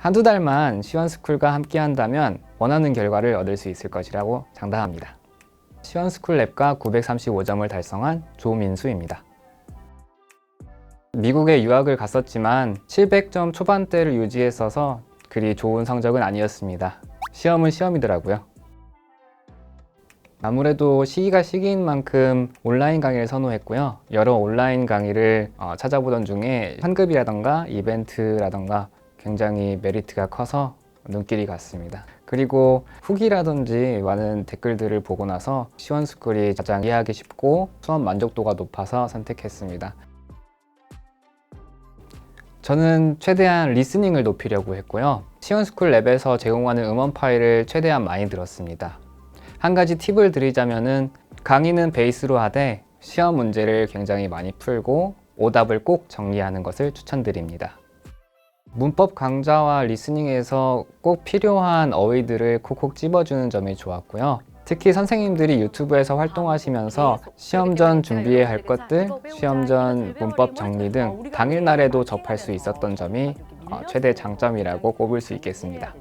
한두 달만 시원스쿨과 함께 한다면 원하는 결과를 얻을 수 있을 것이라고 장담합니다. 시원스쿨 랩과 935점을 달성한 조민수입니다. 미국에 유학을 갔었지만 700점 초반대를 유지했어서 그리 좋은 성적은 아니었습니다. 시험은 시험이더라고요. 아무래도 시기가 시기인 만큼 온라인 강의를 선호했고요. 여러 온라인 강의를 어, 찾아보던 중에 환급이라던가 이벤트라던가 굉장히 메리트가 커서 눈길이 갔습니다. 그리고 후기라든지 많은 댓글들을 보고 나서 시원스쿨이 가장 이해하기 쉽고 수업 만족도가 높아서 선택했습니다. 저는 최대한 리스닝을 높이려고 했고요. 시원스쿨 랩에서 제공하는 음원 파일을 최대한 많이 들었습니다. 한 가지 팁을 드리자면은 강의는 베이스로 하되 시험 문제를 굉장히 많이 풀고 오답을 꼭 정리하는 것을 추천드립니다. 문법 강좌와 리스닝에서 꼭 필요한 어휘들을 콕콕 집어주는 점이 좋았고요. 특히 선생님들이 유튜브에서 활동하시면서 시험 전 준비해야 할 것들, 시험 전 문법 정리 등 당일날에도 접할 수 있었던 점이 어, 최대 장점이라고 꼽을 수 있겠습니다.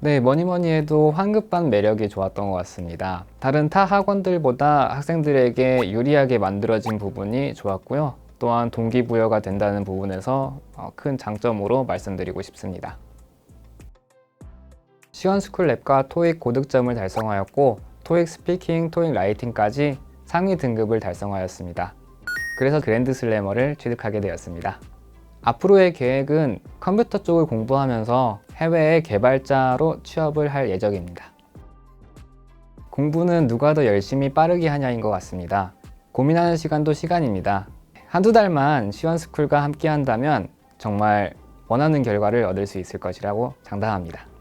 네, 뭐니 뭐니 해도 황급반 매력이 좋았던 것 같습니다. 다른 타 학원들보다 학생들에게 유리하게 만들어진 부분이 좋았고요. 또한 동기부여가 된다는 부분에서 어, 큰 장점으로 말씀드리고 싶습니다. 시원스쿨 랩과 토익 고득점을 달성하였고 토익 스피킹, 토익 라이팅까지 상위 등급을 달성하였습니다. 그래서 그랜드 슬래머를 취득하게 되었습니다. 앞으로의 계획은 컴퓨터 쪽을 공부하면서 해외의 개발자로 취업을 할 예정입니다. 공부는 누가 더 열심히 빠르게 하냐인 것 같습니다. 고민하는 시간도 시간입니다. 한두 달만 시원스쿨과 함께 한다면 정말 원하는 결과를 얻을 수 있을 것이라고 장담합니다.